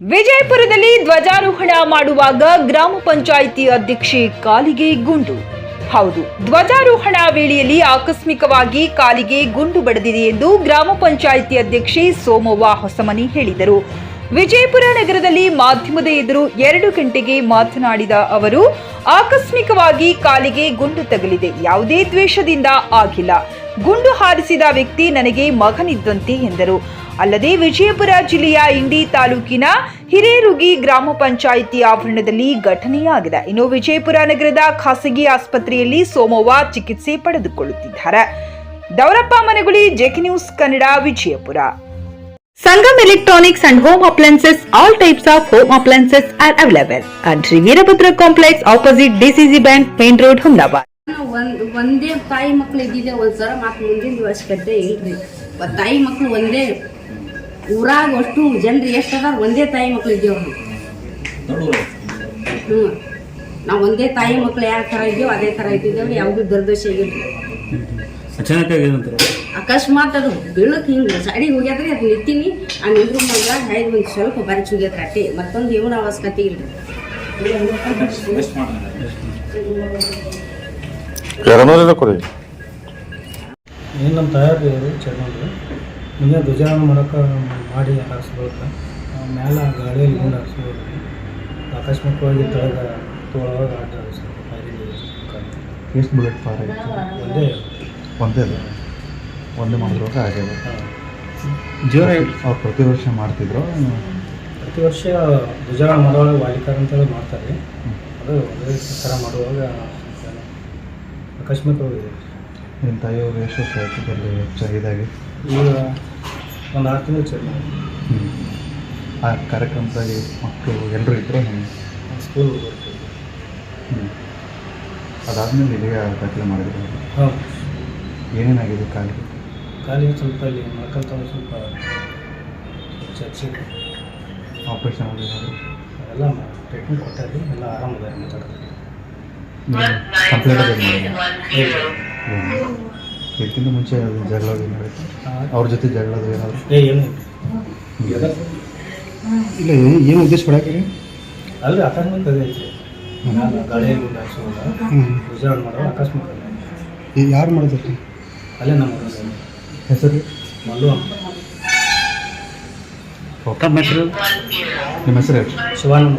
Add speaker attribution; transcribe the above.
Speaker 1: ವಿಜಯಪುರದಲ್ಲಿ ಧ್ವಜಾರೋಹಣ ಮಾಡುವಾಗ ಗ್ರಾಮ ಪಂಚಾಯಿತಿ ಅಧ್ಯಕ್ಷೆ ಕಾಲಿಗೆ ಗುಂಡು. ಹೌದು, ಧ್ವಜಾರೋಹಣ ವೇಳೆಯಲ್ಲಿ ಆಕಸ್ಮಿಕವಾಗಿ ಕಾಲಿಗೆ ಗುಂಡು ಬಡಿದಿದೆ ಎಂದು ಗ್ರಾಮ ಪಂಚಾಯಿತಿ ಅಧ್ಯಕ್ಷೆ ಸೋಮವ್ವ ಹೊಸಮನಿ ಹೇಳಿದರು. ವಿಜಯಪುರ ನಗರದಲ್ಲಿ ಮಾಧ್ಯಮದ ಎದುರು ಎರಡು ಗಂಟೆಗೆ ಮಾತನಾಡಿದ ಅವರು, ಆಕಸ್ಮಿಕವಾಗಿ ಕಾಲಿಗೆ ಗುಂಡು ತಗಲಿದೆ. ಯಾವುದೇ ದ್ವೇಷದಿಂದ ಆಗಿಲ್ಲ. ಗುಂಡು ಹಾರಿಸಿದ ವ್ಯಕ್ತಿ ನನಗೆ ಮಗನಿದ್ದಂತೆ ಎಂದರು. ಅಲ್ಲದೆ ವಿಜಯಪುರ ಜಿಲ್ಲೆಯ ಇಂಡಿ ತಾಲೂಕಿನ ಹಿರೇರುಗಿ ಗ್ರಾಮ ಪಂಚಾಯಿತಿ ಆವರಣದಲ್ಲಿ ಘಟನೆಯಾಗಿದೆ. ಇನ್ನು ವಿಜಯಪುರ ನಗರದ ಖಾಸಗಿ ಆಸ್ಪತ್ರೆಯಲ್ಲಿ ಸೋಮವಾರ ಚಿಕಿತ್ಸೆ ಪಡೆದುಕೊಳ್ಳುತ್ತಿದ್ದಾರೆ. Daurappa Maneguli JK news Kannada Vijayapura. Sangam electronics and home appliances all types of home appliances are available. And Shri Veerabhadra complex opposite DCC bank main road Humdabad.
Speaker 2: ಒಂದ್ ಒಂದೇ ತಾಯಿ ಮಕ್ಳು ಇದ್ದಿದ್ದೆ ಒಂದ್ಸಲ ಮಾತು ಮುಂದಿನ ಅವಶ್ಯಕತೆ ಇಲ್ರಿ. ತಾಯಿ ಮಕ್ಳು ಒಂದೇ ಊರಾಗ ಅಷ್ಟು ಜನರು ಎಷ್ಟು ಅದಾರ ಒಂದೇ ತಾಯಿ ಮಕ್ಳು ಇದ್ದೇವ್ರು ಹ್ಞೂ ನಾವು ಒಂದೇ ತಾಯಿ ಮಕ್ಳು ಯಾವ ಥರ ಇದ್ದೇವೆ ಅದೇ ಥರ ಇದ್ದಿದ್ದೇವೆ ಯಾವುದೂ ದುರ್ದೋಷ
Speaker 3: ಆಗಿಲ್ಲ
Speaker 2: ಅಕಸ್ಮಾತ್ ಅದು ಬೀಳಕ್ಕೆ ಹಿಂಗೆ ಸಾಡಿಗೆ ಹೋಗ್ಯಾದ್ರಿ ಅದು ನಿಂತೀನಿ ಆ ನಿಂದ್ರ ಮಗ ಹೈದು ಒಂದು ಸ್ವಲ್ಪ ಬರಚ್ ಹೋಗ್ಯಾದ್ರಿ ಅಟ್ಟೆ ಮತ್ತೊಂದು ಏನು ಅವಶ್ಯಕತೆ ಇಲ್ರಿ
Speaker 3: ಏನು ನಮ್ಮ ತಯಾರಿ ಮುಂದೆ ಧ್ವಜಾರೋಹಣ ಮಾಡೋಕೆ ಮಾಡಿ ಹಾರಿಸ್ಬೇಕು ಮ್ಯಾಲ ಗಾಳಿಯಲ್ಲಿ ಗುಂಡು ಹಾರಿಸ್ಬೋದು ಆಕಸ್ಮಿಕವಾಗಿ ತಳಗ ತೋಳವಾಗ ಆಟ
Speaker 4: ಎಷ್ಟು ಬುಲೆಟ್ ಫಾರ್ ಆಯಿತು
Speaker 3: ಒಂದೇ.
Speaker 4: ಒಂದೇ ಅಲ್ಲ? ಒಂದೇ ಮಾಡಿರುವಾಗ ಆಗ್ಯದ?
Speaker 3: ಜೀವನ
Speaker 4: ಅವ್ರು ಪ್ರತಿ ವರ್ಷ ಮಾಡ್ತಿದ್ರು?
Speaker 3: ಪ್ರತಿ ವರ್ಷ ಧ್ವಜಾರೋಹಣ ಮಾಡೋವಾಗ ವಾಲಿಕಾರ ಅಂತೇಳಿ ಮಾಡ್ತಾರೆ. ಅದು ಒಂದೇ ಥರ ಮಾಡುವಾಗ ಆಕಸ್ಮಿಕವಾಗಿದೆ
Speaker 4: ನಿಮ್ಮ ತಾಯಿಯವರು ಎಷ್ಟು ವರ್ಷ ಆಯಿತು ಬರಲಿ ಹೆಚ್ಚಾಗಿದ್ದಾಗೆ
Speaker 3: ಈಗ ಒಂದು ಆರು ತಿಂಗಳು
Speaker 4: ಚೆನ್ನ ಆ ಕಾರ್ಯಕ್ರಮದಲ್ಲಿ ಮಕ್ಕಳು ಎಲ್ಲರೂ ಇದ್ದರು
Speaker 3: ಸ್ಕೂಲ್
Speaker 4: ಹ್ಞೂ ಅದಾದಮೇಲೆ ಇಲ್ಲಿಗೆ ದಾಖಲೆ ಮಾಡಿದ್ರು.
Speaker 3: ಹಾಂ.
Speaker 4: ಏನೇನಾಗಿದೆ ಕಾಲಿಗೆ?
Speaker 3: ಕಾಲಿಗೆ ಸ್ವಲ್ಪ ಇಲ್ಲಿ ಮಕ್ಕಳ ಸ್ವಲ್ಪ ಚರ್ಚೆ
Speaker 4: ಆಪ್ರೇಷನ್ ಆಗಿರೋದು
Speaker 2: ಎಲ್ಲ ಟ್ರೀಟ್ಮೆಂಟ್ ಕೊಟ್ಟಾರಿ ಎಲ್ಲ ಆರಾಮದಾರಿ ಮಾತಾಡ್ತಾರೆ
Speaker 4: ಕಂಪ್ಲೇಂಟ್ ಇದಕ್ಕಿಂತ ಮುಂಚೆ ಅದು ಜಗಳ ಅವ್ರ ಜೊತೆ ಜಗಳ ಏನಾದ್ರು?
Speaker 3: ಏ ಏನು?
Speaker 4: ಇಲ್ಲ ಏನು ಉದ್ದೇಶ ಪಡಾಕಿರಿ?
Speaker 3: ಅಲ್ಲಿ ಅಕಸ್ಮಾತ್ ಅದೇ ಮಾಡೋ ಅಕಸ್ಮಾತ್ ಈಗ
Speaker 4: ಯಾರು ಮಾಡಿದ್ರಿ
Speaker 3: ಅಲ್ಲೇ ನಮ್ಮ
Speaker 4: ಹೆಸರು?
Speaker 3: ಮಲ್ಲು ಅಂತ
Speaker 4: ಹೆಸರು ನಿಮ್ಮ ಹೆಸರು
Speaker 3: ಶಿವಾನಂದ